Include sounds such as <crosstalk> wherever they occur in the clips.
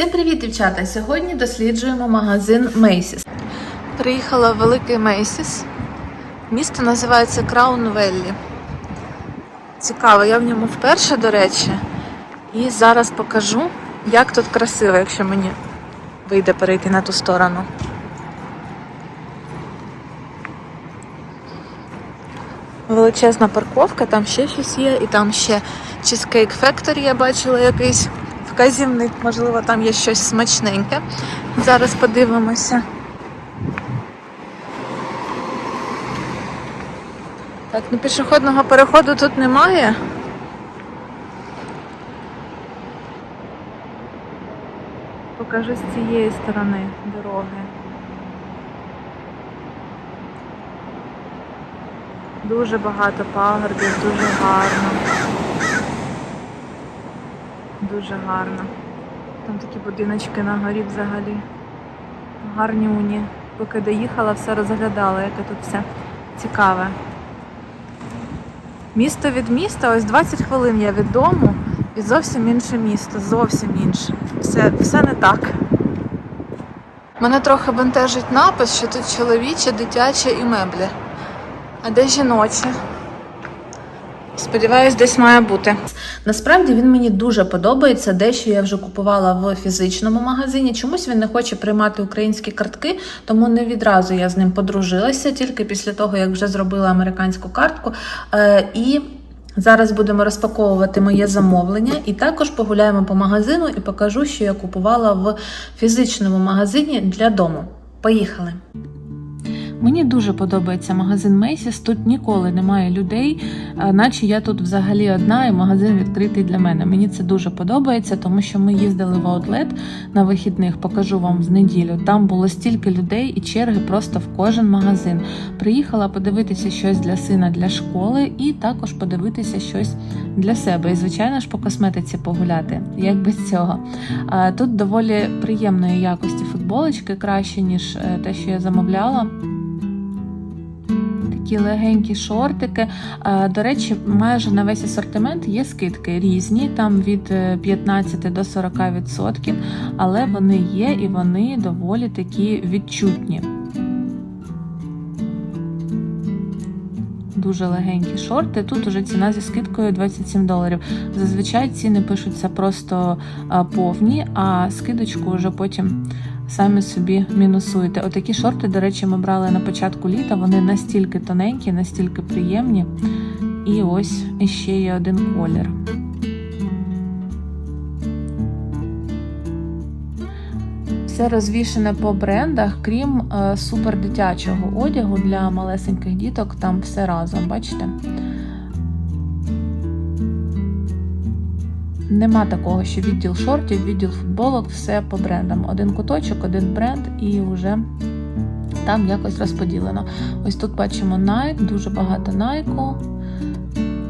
Всім привіт, дівчата! Сьогодні досліджуємо магазин Macy's. Приїхала в великий Macy's. Місто називається Краун Веллі. Цікаво, я в ньому вперше, до речі. І зараз покажу, як тут красиво, якщо мені вийде перейти на ту сторону. Величезна парковка, там ще щось є, і там ще Cheesecake Factory я бачила якийсь вказівник, можливо, там є щось смачненьке. Зараз подивимося. Так, ну пішохідного переходу тут немає. Покажу з цієї сторони дороги. Дуже багато пагорбів, дуже гарно. Дуже гарно. Там такі будиночки на горі взагалі. Гарні уні. Поки доїхала, все розглядала, яке тут все цікаве. Місто від міста, ось 20 хвилин я від дому і зовсім інше місто, зовсім інше. Все, все не так. Мене трохи бентежить напис, що тут чоловіче, дитяче і меблі. А де жіноче? Сподіваюсь, десь має бути. Насправді він мені дуже подобається. Дещо я вже купувала в фізичному магазині. Чомусь він не хоче приймати українські картки, тому не відразу я з ним подружилася, тільки після того, як вже зробила американську картку. Е, і зараз будемо розпаковувати моє замовлення, і також погуляємо по магазину і покажу, що я купувала в фізичному магазині для дому. Поїхали! Мені дуже подобається магазин Macy's. Тут ніколи немає людей, наче я тут взагалі одна, і магазин відкритий для мене. Мені це дуже подобається, тому що ми їздили в аутлет на вихідних, покажу вам в неділю. Там було стільки людей і черги просто в кожен магазин. Приїхала подивитися щось для сина для школи, і також подивитися щось для себе. І звичайно ж по косметиці погуляти. Як без цього. А, Тут доволі приємної якості футболочки, краще ніж е, те, що я замовляла такі легенькі шортики. Е, До речі, майже на весь асортимент є скидки різні, там від е, 15 до 40%, але вони є і вони доволі такі відчутні. Дуже легенькі шорти. Тут уже ціна зі скидкою 27 доларів. Зазвичай ціни пишуться просто повні, а скидочку вже потім самі собі мінусуєте. Отакі шорти, до речі, ми брали на початку літа. Вони настільки тоненькі, настільки приємні. І ось іще є один колір. Все розвішене по брендах, крім е, супер дитячого одягу для малесеньких діток. Там все разом, бачите? Нема такого, що відділ шортів, відділ футболок, все по брендам. Один куточок, один бренд, і вже там якось розподілено. Ось тут бачимо Nike, дуже багато Nike.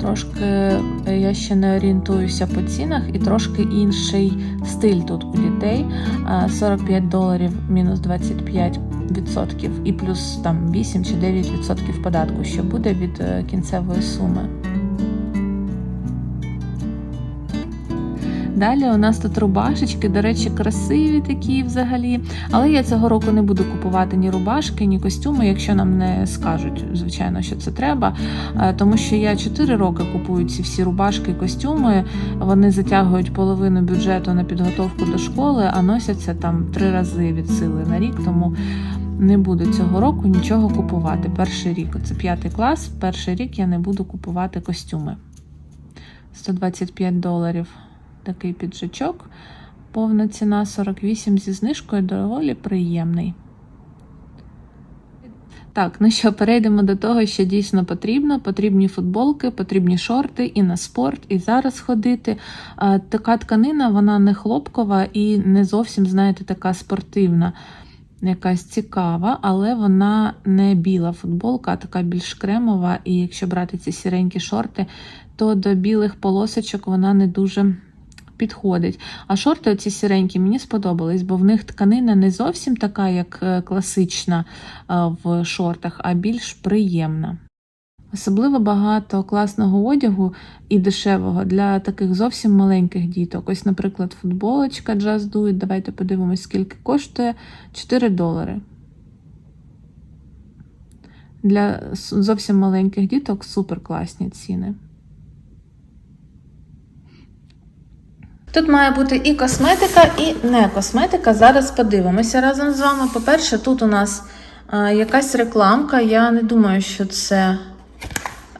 Трошки я ще не орієнтуюся по цінах, і трошки інший стиль тут у дітей. 45 доларів мінус 25% і плюс там 8 чи 9% податку, що буде від е, кінцевої суми. Далі у нас тут рубашечки, до речі, красиві такі взагалі. Але я цього року не буду купувати ні рубашки, ні костюми, якщо нам не скажуть, звичайно, що це треба. Е, Тому що я 4 роки купую ці всі рубашки і костюми. Вони затягують половину бюджету на підготовку до школи, а носяться там три рази від сили на рік. Тому не буду цього року нічого купувати. Перший рік, це п'ятий клас, перший рік я не буду купувати костюми. 125 доларів такий піджачок. Повна ціна 48 зі знижкою доволі приємний. Так, ну що, перейдемо до того, що дійсно потрібно. Потрібні футболки, потрібні шорти і на спорт, і зараз ходити. Така тканина, вона не хлопкова і не зовсім, знаєте, така спортивна, якась цікава, але вона не біла футболка, а така більш кремова. І якщо брати ці сіренькі шорти, то до білих полосочок вона не дуже підходить. А шорти оці сіренькі мені сподобались, бо в них тканина не зовсім така, як е, класична е, в шортах, а більш приємна. Особливо багато класного одягу і дешевого для таких зовсім маленьких діток. Ось, наприклад, футболочка Just Do It. Давайте подивимось, скільки коштує 4 долари. Для зовсім маленьких діток супер класні ціни. Тут має бути і косметика, і не косметика. Зараз подивимося разом з вами. По-перше, тут у нас е, якась рекламка. Я не думаю, що це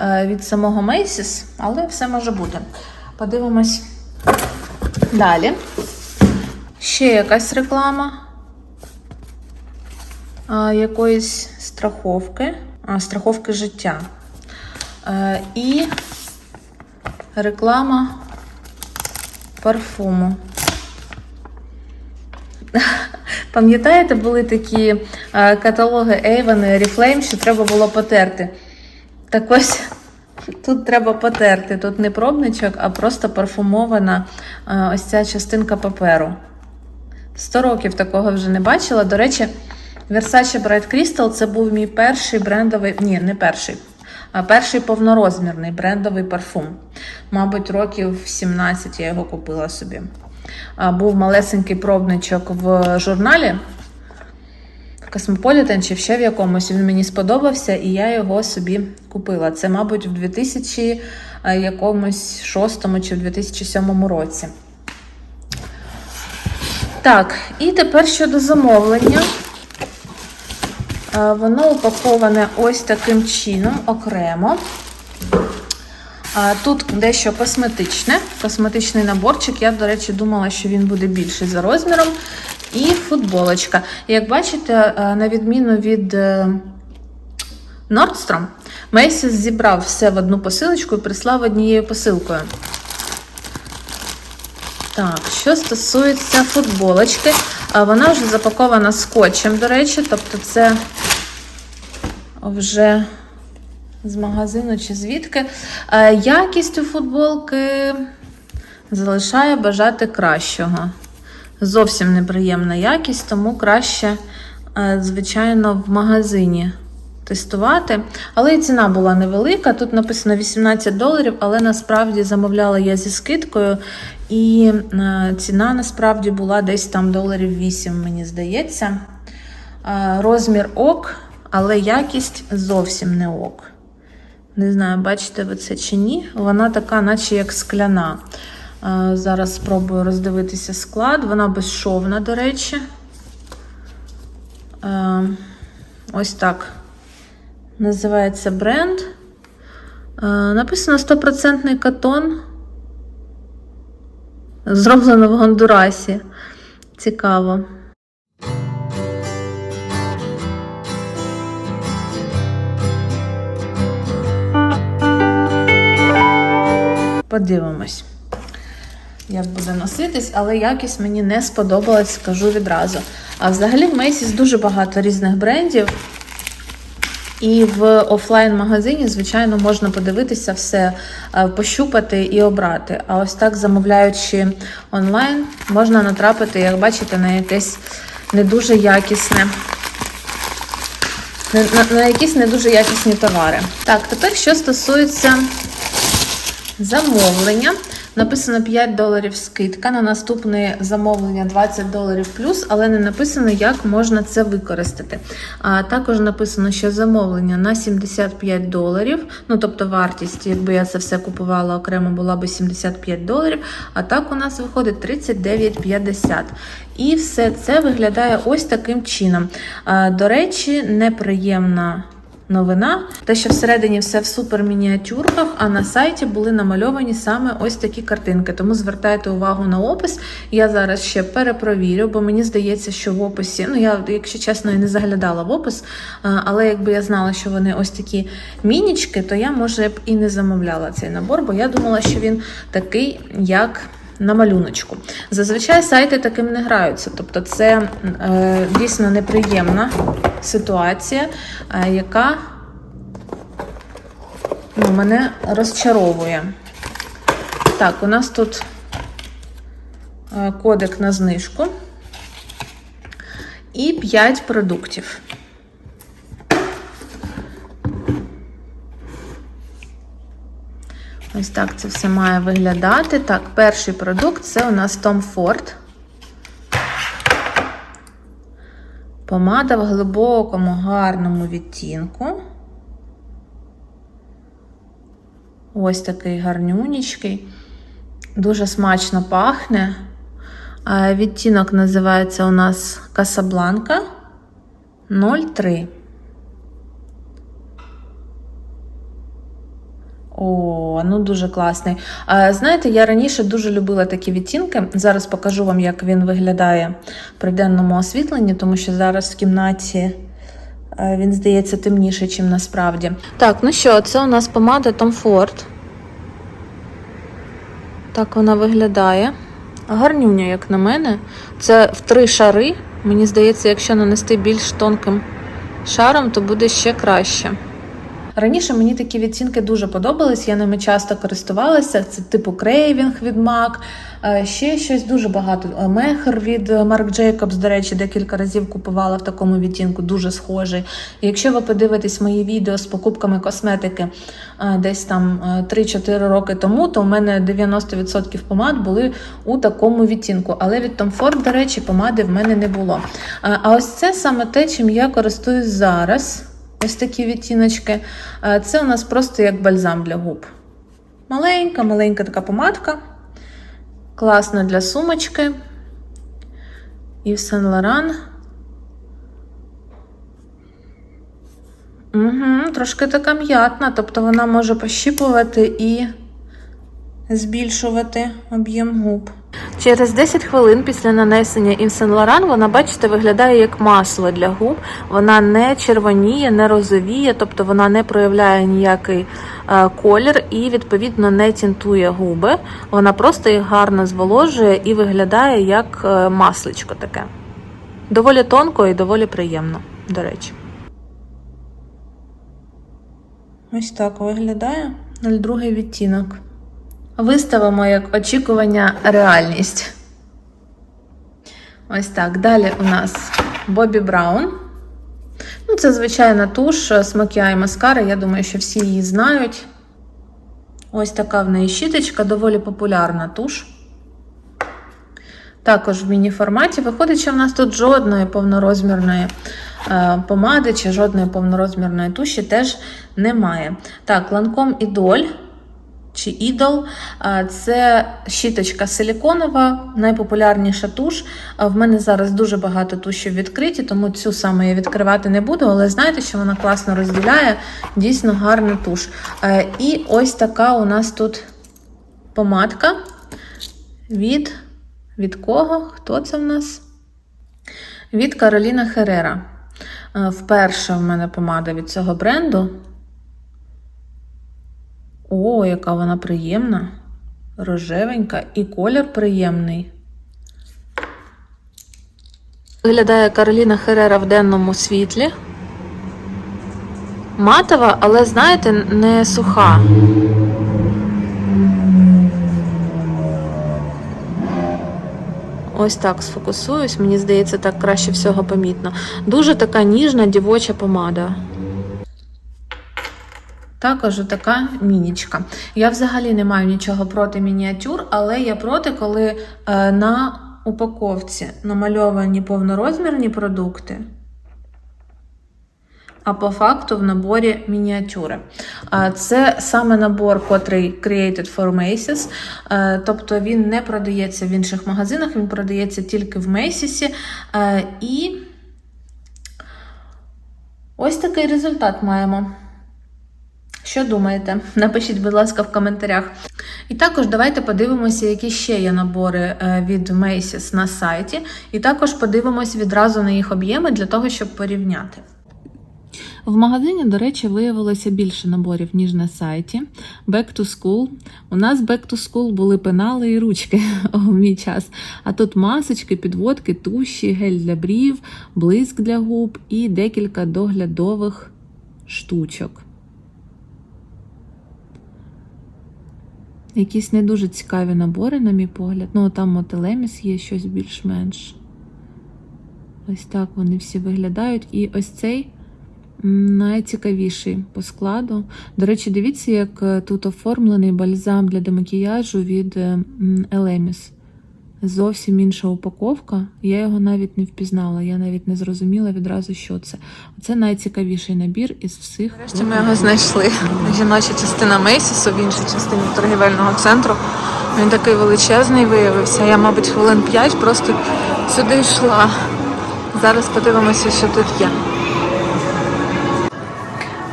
е, від самого Macy's, але все може бути. Подивимось далі. Ще якась реклама е, якоїсь страховки, а, страховки життя. І реклама парфуму. Пам'ятаєте, були такі е, каталоги Avon і Oriflame, що треба було потерти. Так ось тут треба потерти. Тут не пробничок, а просто парфумована е, ось ця частинка паперу. Сто років такого вже не бачила. До речі, Versace Bright Crystal це був мій перший брендовий, ні, не перший, перший повнорозмірний брендовий парфум. Мабуть, років 17 я його купила собі. Був малесенький пробничок в журналі в Cosmopolitan чи ще в якомусь. Він мені сподобався, і я його собі купила. Це, мабуть, в 2000 якомусь шостому чи в 2007 році. Так, і тепер щодо замовлення. Е, Воно упаковане ось таким чином окремо. Тут дещо косметичне, косметичний наборчик. Я, до речі, думала, що він буде більший за розміром. І футболочка. Як бачите, е, на відміну від е, Nordstrom, Macy's зібрав все в одну посилочку і прислав однією посилкою. Так, що стосується футболочки, вона вже запакована скотчем, до речі, тобто це вже з магазину чи звідки. Якість у футболки залишає бажати кращого. Зовсім неприємна якість, тому краще, е, звичайно, в магазині тестувати. Але і ціна була невелика. Тут написано 18 доларів, але насправді замовляла я зі скидкою. І е, ціна насправді була десь там доларів 8, мені здається. Е, Розмір ок, але якість зовсім не ок. Не знаю, бачите ви це чи ні. Вона така, наче як скляна. Е, Зараз спробую роздивитися склад. Вона безшовна, до речі. Ось так називається бренд. Е, Написано 100% катон. Зроблено в Гондурасі. Цікаво. Подивимось, як буде носитись, але якість мені не сподобалась, скажу відразу. А взагалі в Macy's дуже багато різних брендів. І в офлайн-магазині, звичайно, можна подивитися все, е, пощупати і обрати. А ось так, замовляючи онлайн, можна натрапити, як бачите, на якесь не дуже якісне. На, на, якісь не дуже якісні товари. Так, тепер що стосується замовлення. Написано 5 доларів скидка. На наступне замовлення 20 доларів плюс, але не написано, як можна це використати. А також написано, що замовлення на 75 доларів. Ну тобто вартість, якби я це все купувала окремо, була би 75 доларів. А так у нас виходить 39,50. І все це виглядає ось таким чином. До речі, неприємна. Новина, те, що всередині все в супермініатюрках, а на сайті були намальовані саме ось такі картинки. Тому звертайте увагу на опис. Я зараз ще перепровірю, бо мені здається, що в описі, ну я, якщо чесно, і не заглядала в опис, але якби я знала, що вони ось такі мінічки, то я може б і не замовляла цей набор, бо я думала, що він такий, як. На малюночку. Зазвичай сайти таким не граються. Тобто це е, дійсно неприємна ситуація, е, яка ну, мене розчаровує. Так, у нас тут е, кодек на знижку і 5 продуктів. Ось так це все має виглядати. Так, перший продукт це у нас Tom Ford. Помада в глибокому, гарному відтінку. Ось такий гарнюнічкий. Дуже смачно пахне. Відтінок називається у нас Касабланка 03. О, ну дуже класний. А, знаєте, я раніше дуже любила такі відтінки. Зараз покажу вам, як він виглядає при денному освітленні, тому що зараз в кімнаті е, він здається темніше, ніж насправді. Так, ну що, це у нас помада Tom Ford. Так вона виглядає. Гарнюня, як на мене. Це в три шари. Мені здається, якщо нанести більш тонким шаром, то буде ще краще. Раніше мені такі відцінки дуже подобались, я ними часто користувалася. Це типу крейвінг від MAC, е, ще щось дуже багато. Е, Мехер від Marc Jacobs, до речі, декілька разів купувала в такому відтінку, дуже схожий. Якщо ви подивитесь мої відео з покупками косметики е, десь там е, 3-4 роки тому, то у мене 90% помад були у такому відтінку. Але від Tom Ford, до речі, помади в мене не було. Е, А ось це саме те, чим я користуюсь зараз. Ось такі відтіночки. Е, Це у нас просто як бальзам для губ. Маленька, маленька така помадка. Класна для сумочки. І в Saint Laurent. Угу, трошки така м'ятна, тобто вона може пощіпувати і збільшувати об'єм губ. Через 10 хвилин після нанесення Saint Laurent вона, бачите, виглядає як масло для губ. Вона не червоніє, не розовіє, тобто вона не проявляє ніякий е, колір і, відповідно, не тінтує губи. Вона просто їх гарно зволожує і виглядає як е, масличко таке. Доволі тонко і доволі приємно, до речі. Ось так виглядає 02 відтінок. Виставимо як очікування реальність. Ось так. Далі у нас Бобі Браун. Ну, це звичайна туш Smoky Eye маскара. Я думаю, що всі її знають. Ось така в неї щіточка, доволі популярна туш. Також в міні-форматі. Виходить, що в нас тут жодної повнорозмірної е, помади чи жодної повнорозмірної туші теж немає. Так, ланком ідоль чи ідол це щіточка силіконова, найпопулярніша туш. В мене зараз дуже багато тушів відкриті, тому цю саме я відкривати не буду, але знаєте, що вона класно розділяє, дійсно гарна туш. І ось така у нас тут помадка від. Від кого? Хто це в нас? Від Кароліна Херера. Вперше в мене помада від цього бренду. О, яка вона приємна, рожевенька і колір приємний. Виглядає Кароліна Херера в денному світлі. Матова, але, знаєте, не суха. Ось так сфокусуюсь, мені здається, так краще всього помітно. Дуже така ніжна дівоча помада. Також така мінічка. Я взагалі не маю нічого проти мініатюр, але я проти, коли е, на упаковці намальовані повнорозмірні продукти, а по факту в наборі мініатюри. Це саме набор, котрий Created for Macy's, е, тобто він не продається в інших магазинах, він продається тільки в Macy's. Е, І ось такий результат маємо. Що думаєте? Напишіть, будь ласка, в коментарях. І також давайте подивимося, які ще є набори е, від Macy's на сайті. І також подивимось відразу на їх об'єми для того, щоб порівняти. В магазині, до речі, виявилося більше наборів, ніж на сайті. Back to School. У нас Back to School були пенали і ручки <laughs> у мій час. А тут масочки, підводки, туші, гель для брів, блиск для губ і декілька доглядових штучок. Якісь не дуже цікаві набори, на мій погляд. Ну, там Мотелеміс є щось більш-менш. Ось так вони всі виглядають. І ось цей Найцікавіший по складу. До речі, дивіться, як е, тут оформлений бальзам для демакіяжу від е, Elemis. Зовсім інша упаковка. Я його навіть не впізнала. Я навіть не зрозуміла відразу, що це. Це найцікавіший набір із всіх. Нарешті ми його знайшли. Жіноча частина Мейсісу в іншій частині торгівельного центру. Він такий величезний виявився. Я, мабуть, хвилин 5 просто сюди йшла. Зараз подивимося, що тут є.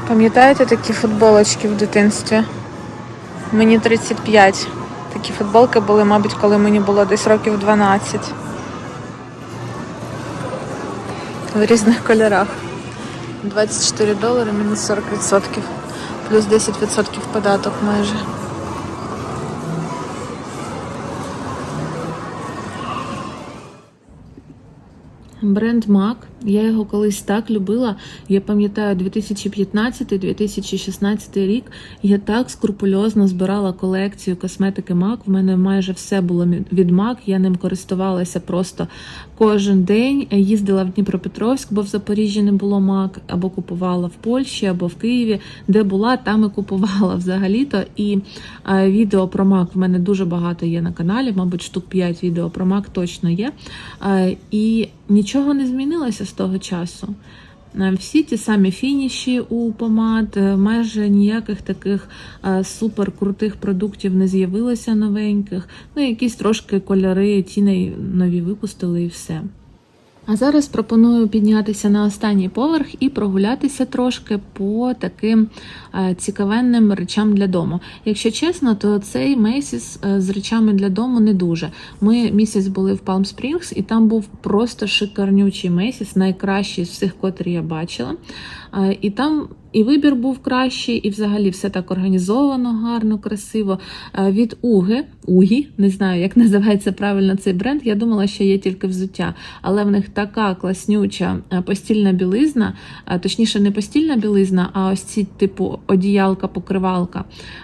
Пам'ятаєте такі футболочки в дитинстві? Мені 35. Такі футболки були, мабуть, коли мені було десь років 12. В різних кольорах. 24 долари мінус 40%. Плюс 10% податок майже. Бренд MAC, я його колись так любила. Я пам'ятаю 2015-2016 рік. Я так скрупульозно збирала колекцію косметики MAC. В мене майже все було від MAC. Я ним користувалася просто кожен день. Їздила в Дніпропетровськ, бо в Запоріжжі не було MAC, або купувала в Польщі, або в Києві. Де була, там і купувала <laughs> взагалі-то. І е, відео про MAC в мене дуже багато є на каналі. Мабуть, штук 5 відео про MAC точно є. Е, І нічого не змінилося з того часу. Е, Всі ті самі фініші у помад, е, майже ніяких таких суперкрутих супер крутих продуктів не з'явилося новеньких. Ну, якісь трошки кольори, ті нові випустили і все. А зараз пропоную піднятися на останній поверх і прогулятися трошки по таким е, цікавенним речам для дому. Якщо чесно, то цей Мейсіс е, з речами для дому не дуже. Ми місяць були в Palm Springs, і там був просто шикарнючий Мейсіс, найкращий з всіх, котрі я бачила. Е, І там і вибір був кращий, і взагалі все так організовано, гарно, красиво. Е, Від Уги, Угі, не знаю, як <laughs> називається правильно цей бренд. Я думала, що є тільки взуття, але в них така класнюча е, постільна білизна, е, точніше, не постільна білизна, а ось ці типу одіялка-покривалка.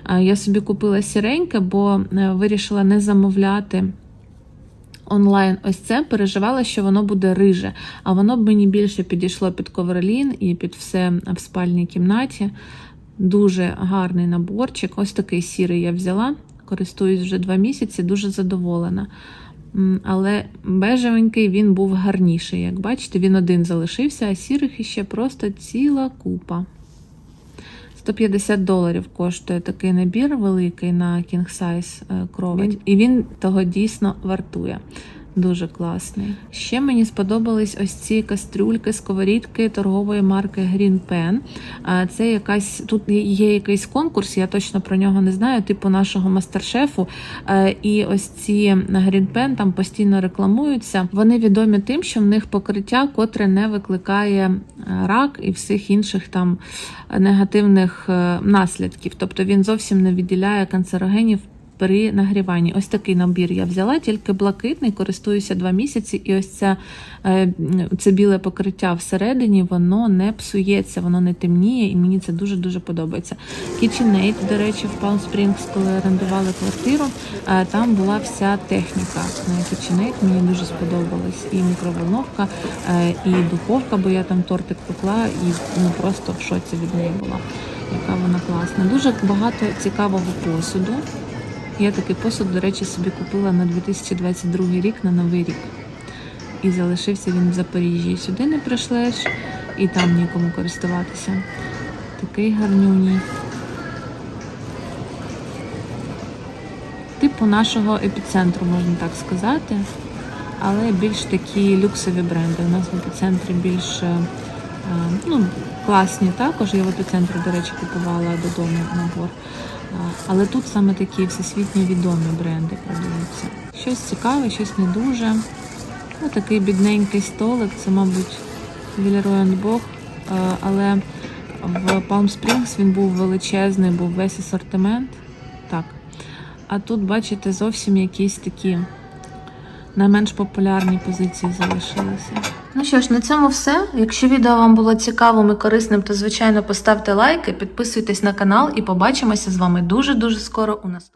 Е, Я собі купила сіреньке, бо вирішила не замовляти. Онлайн ось це переживала, що воно буде риже, а воно б мені більше підійшло під ковролін і під все в спальній кімнаті. Дуже гарний наборчик. Ось такий сірий я взяла. Користуюсь вже два місяці, дуже задоволена. Але бежевенький він був гарніший. Як бачите, він один залишився, а сірих іще просто ціла купа. 150 доларів коштує такий набір великий на King Size е, кровать. І він того дійсно вартує. Дуже класний. Ще мені сподобались ось ці кастрюльки, сковорідки торгової марки Green Pen. Це якась тут є якийсь конкурс, я точно про нього не знаю, типу нашого мастер-шефу. І ось ці Green Pen там постійно рекламуються. Вони відомі тим, що в них покриття, котре не викликає е, рак і всіх інших там негативних е, наслідків. Тобто він зовсім не відділяє канцерогенів при нагріванні. Ось такий набір я взяла, тільки блакитний, користуюся два місяці, і ось це, е, це біле покриття всередині, воно не псується, воно не темніє, і мені це дуже-дуже подобається. KitchenAid, до речі, в Palm Springs, коли орендували квартиру, е, там була вся техніка KitchenAid, мені дуже сподобалась. І мікроволновка, е, і духовка, бо я там тортик пекла, і ну, просто в шоці від неї була. Яка вона класна. Дуже багато цікавого посуду. Я такий посуд, до речі, собі купила на 2022 рік, на Новий рік. І залишився він в Запоріжжі. Сюди не прийшлеш, і там нікому користуватися. Такий гарнюній. Типу нашого епіцентру, можна так сказати. Але більш такі люксові бренди. У нас в епіцентрі більш е, ну, класні також. Я в епіцентрі, до речі, купувала додому набор. Але тут саме такі всесвітньо відомі бренди продаються. Щось цікаве, щось не дуже. Ну, такий бідненький столик, це, мабуть, Бог. Але в Palm Springs він був величезний, був весь асортимент. Так. А тут, бачите, зовсім якісь такі найменш популярні позиції залишилися. Ну що ж, на цьому все. Якщо відео вам було цікавим і корисним, то звичайно поставте лайки, підписуйтесь на канал і побачимося з вами дуже-дуже скоро у наступному.